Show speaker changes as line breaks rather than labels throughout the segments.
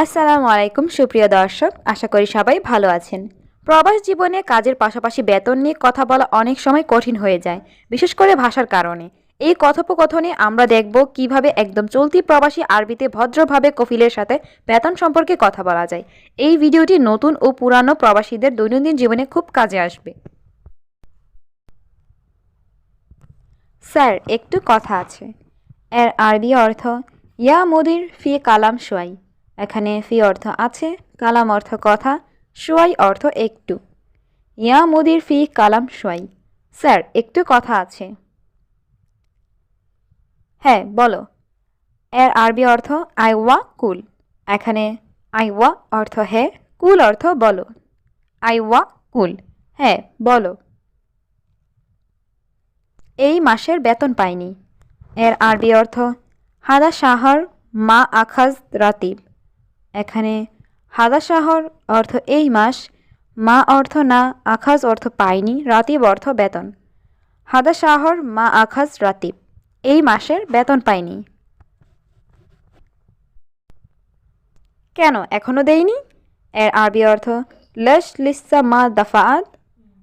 আসসালামু আলাইকুম, সুপ্রিয় দর্শক। আশা করি সবাই ভালো আছেন। প্রবাস জীবনে কাজের পাশাপাশি বেতন নিয়ে কথা বলা অনেক সময় কঠিন হয়ে যায়, বিশেষ করে ভাষার কারণে। এই কথোপকথনে আমরা দেখব কীভাবে একদম চলতি প্রবাসী আরবিতে ভদ্রভাবে কফিলের সাথে বেতন সম্পর্কে কথা বলা যায়। এই ভিডিওটি নতুন ও পুরানো প্রবাসীদের দৈনন্দিন জীবনে খুব কাজে আসবে। স্যার, একটু কথা আছে। এর আরবি অর্থ, ইয়া মুদির ফি কালাম সোয়াই এখানে ফি অর্থ আছে, কালাম অর্থ কথা, সোয়াই অর্থ একটু। ইয়া মুদির ফি কালাম সোয়াই। স্যার, একটু কথা আছে। হ্যাঁ বলো। এর আরবি অর্থ আইওয়া কুল। এখানে আইওয়া অর্থ হ্যাঁ কুল অর্থ বলো। আইওয়া কুল। হ্যাঁ বলো। এই মাসের বেতন পাইনি। এর আরবি অর্থ, হাদা শাহর মা আখাজ রাতিব। এখানে হাদা শাহর অর্থ এই মাস, মা অর্থ না আখাজ অর্থ পাইনি, রাতিব অর্থ বেতন। হাদা শাহর মা আখাজ রাতিব, এই মাসের বেতন পাইনি। কেন এখনও দেইনি? এর আরবি অর্থ, লেশ লিসা মা দাফাত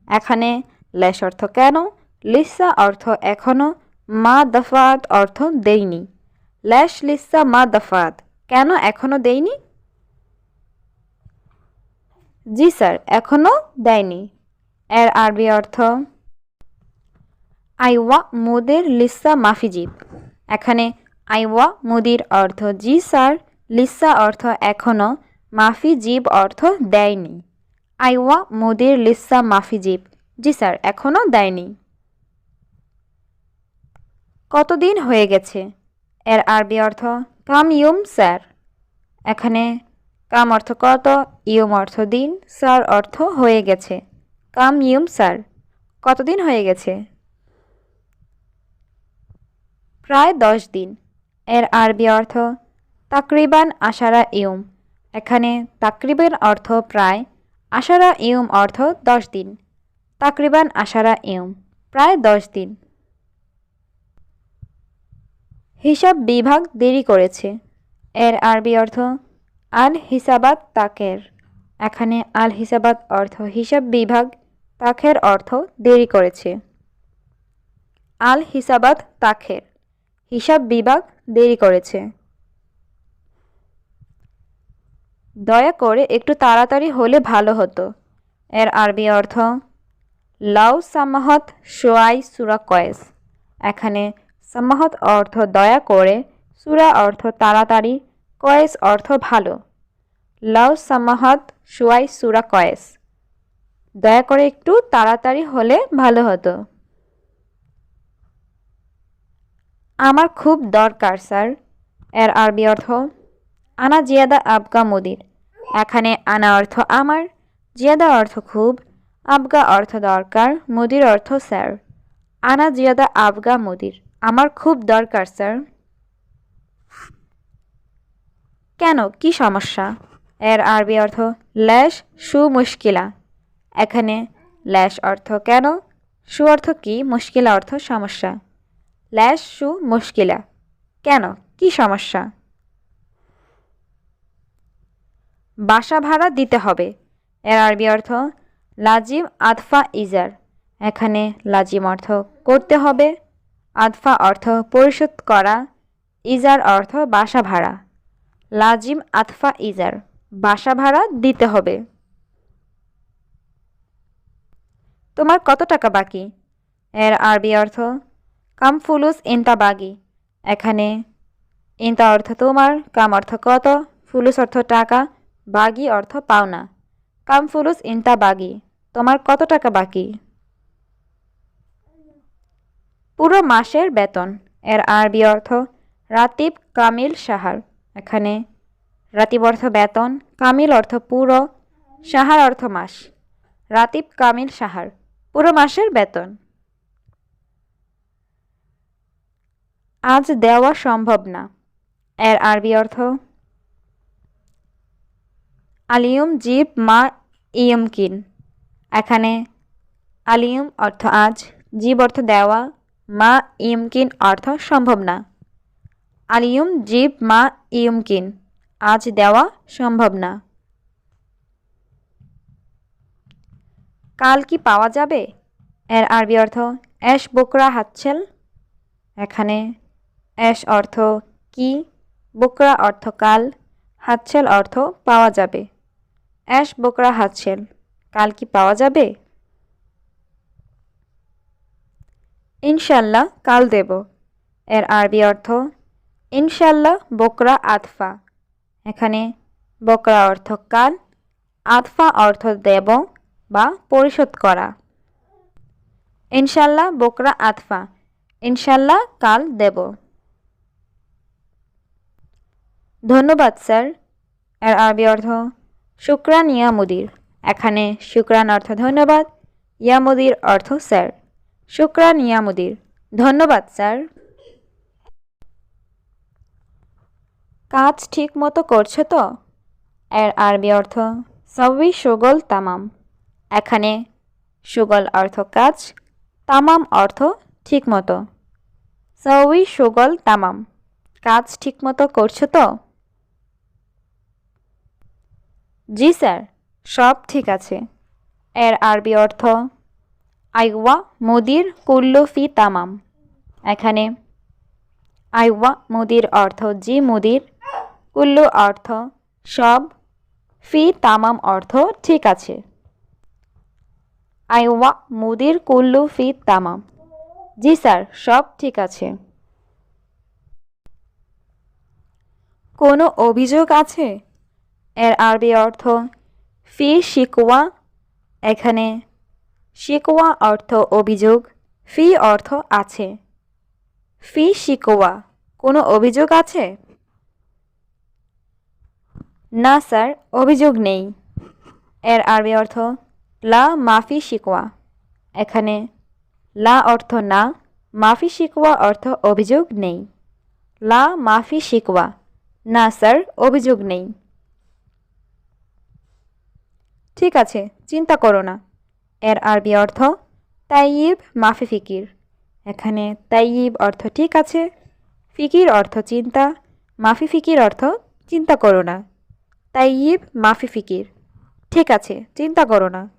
এখানে লেশ অর্থ কেন? লিসা অর্থ এখনও, মা দফাত অর্থ দেইনি। লেশ লিসা মা দফাত কেন এখনও দেইনি? জি স্যার এখনও দেয়নি। এর আরবি অর্থ আইওয়া মুদের লিসা মাফিজিব এখানে আইওয়া মুদির অর্থ, জি স্যার, লিসা অর্থ এখনও মাফি জীব অর্থ দেয়নি। আইওয়া মুদির লিসা মাফি মাফিজিব। জি স্যার এখনও দেয়নি। কতদিন হয়ে গেছে? এর আরবি অর্থ, কাম ইউম স্যার। এখানে কাম অর্থ কত? ইয়ম অর্থ দিন স্যার অর্থ হয়ে গেছে। কাম ইউম স্যার কতদিন হয়ে গেছে? প্রায় দশ দিন। এর আরবি অর্থ, তাকরিবান আশারা ইউম এখানে তাকরিবান অর্থ প্রায়, আশারা ইউম অর্থ দশ দিন। তাকরিবান আশারা ইউম প্রায় দশ দিন। হিসাব বিভাগ দেরি করেছে। এর আরবি অর্থ আল হিসাবাত তাকের। এখানে আল হিসাবাত অর্থ হিসাব বিভাগ তাখের অর্থ দেরি করেছে। আল হিসাবাত তাখের হিসাব বিভাগ দেরি করেছে। দয়া করে একটু তাড়াতাড়ি হলে ভালো হতো। এর আরবি অর্থ, লাউ সামাহত সোয়াই সুরা কয়েস। এখানে সামাহত অর্থ দয়া করে, সুরা অর্থ তাড়াতাড়ি কয়েস অর্থ ভালো। লাউ সামাহাত সুয়াই সুরা কয়েস। দয়া করে একটু তাড়াতাড়ি হলে ভালো হতো। আমার খুব দরকার, স্যার। এর আরবি অর্থ, আনা জিয়াদা আবগা মুদির। এখানে আনা অর্থ আমার, জিয়াদা অর্থ খুব, আবগা অর্থ দরকার, মুদির অর্থ, স্যার। আনা জিয়াদা আবগা মুদির, আমার খুব দরকার, স্যার। কেন? কি সমস্যা? এর আরবি অর্থ ল্যাশ সু মুশকিলা এখানে ল্যাশ অর্থ কেন? সু অর্থ কি? মুশকিলা অর্থ সমস্যা। ল্যাশ সু মুশকিলা কেন? কি সমস্যা? বাসা ভাড়া দিতে হবে। এর আরবি অর্থ লাজিম আদফা ইজার। এখানে লাজিম অর্থ করতে হবে। আদফা অর্থ পরিশোধ করা। ইজার অর্থ বাসা ভাড়া। লাজিম আতফা ইজার, বাসা ভাড়া দিতে হবে। তোমার কত টাকা বাকি? এর আরবি অর্থ, কাম ফুলুস ইন্তা বাগি। এখানে, ইনতা অর্থ তোমার, কাম অর্থ কত, ফুলুস অর্থ টাকা, বাগি অর্থ পাওনা। কাম ফুলুস ইন্তা বাগি, তোমার কত টাকা বাকি? পুরো মাসের বেতন, এর আরবি অর্থ, রাতিব কামিল সাহার। এখানে রাতিব অর্থ বেতন, কামিল অর্থ পুরো, সাহার অর্থ মাস। রাতিব, কামিল, সাহার, পুরো মাসের বেতন। আজ দেওয়া সম্ভব না। এর আরবি অর্থ, আলিয়ম জিব মা ইয়মকিন। এখানে আলিয়ম অর্থ আজ, জীব অর্থ দেওয়া, মা ইয়মকিন অর্থ সম্ভব না। আলিয়ম জিব, মা, ইয়ুমকিন। আজ দেওয়া সম্ভব না। কাল কি পাওয়া যাবে? এর আরবি অর্থ অ্যাশ বোকরা হাতছেল। এখানে অ্যাশ অর্থ কি? বোকরা অর্থ কাল, হাতছেল অর্থ পাওয়া যাবে। অ্যাশ বোকরা হাতছেল, কাল কি পাওয়া যাবে? ইনশাল্লাহ কাল দেব। এর আরবি অর্থ ইনশাল্লাহ বকরা আতফা। এখানে বকরা অর্থ কাল, আতফা অর্থ দেব বা পরিশোধ করা। ইনশাল্লাহ বকরা আতফা। ইনশাল্লাহ কাল দেব। ধন্যবাদ, স্যার। এর আরবি অর্থ, শুক্রান ইয়া মুদির। এখানে শুক্রান অর্থ ধন্যবাদ, ইয়া মুদির অর্থ, স্যার। শুক্রান ইয়া মুদির। ধন্যবাদ, স্যার। কাজ ঠিক মতো করছ তো? এর আরবি অর্থ, সবই সুগল তামাম। এখানে সুগল অর্থ কাজ, তামাম অর্থ ঠিক মতো। সবই সুগল তামাম। কাজ ঠিক মতো করছ তো? জি স্যার, সব ঠিক আছে। এর আরবি অর্থ, আইওয়া মুদির কুল্লু ফি তামাম। এখানে আইওয়া মুদির অর্থ জি মুদির। কুল্লু অর্থ। সব ফি তামাম অর্থ ঠিক আছে। আইওয়া মুদির কুল্লু ফি তামাম। জি স্যার, সব ঠিক আছে। কোনো অভিযোগ আছে? এর আরবি অর্থ, ফি শিকওয়া। এখানে শিকওয়া অর্থ অভিযোগ, ফি অর্থ আছে। ফি শিকোয়া কোনো অভিযোগ আছে? না, স্যার, অভিযোগ নেই। এর আরবি অর্থ, লা মাফি শিকওয়া। এখানে, লা অর্থ না, মাফি শিকওয়া অর্থ অভিযোগ নেই। লা মাফি শিকওয়া। না, স্যার, অভিযোগ নেই। ঠিক আছে, চিন্তা করো না। এর আরবি অর্থ, তাইয়িব মাফি ফিকির। এখানে, তাইয়িব অর্থ ঠিক আছে, ফিকির অর্থ চিন্তা, মাফি ফিকির অর্থ চিন্তা করো না। তাইয়িব, মাফি ফিকির। ঠিক আছে, চিন্তা করো না।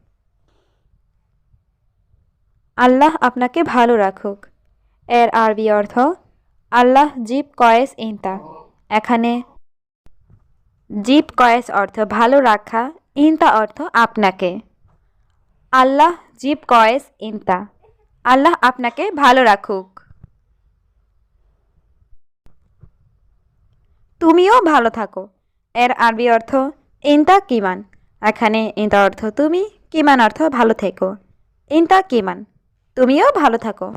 আল্লাহ আপনাকে ভালো রাখুক। এর আরবি অর্থ, আল্লাহ জিব কয়েস ইনতা। এখানে জিব কয়েস অর্থ ভালো রাখা, ইনতা অর্থ আপনাকে। আল্লাহ জিব কয়েস ইনতা। আল্লাহ আপনাকে ভালো রাখুক। তুমিও ভালো থাকো। এর আরবি অর্থ, ইন্তা কিমান এখানে ইন্তা অর্থ, তুমি কিমান অর্থ, ভালো থেকো ইন্তা কিমান তুমিও ভালো থাকো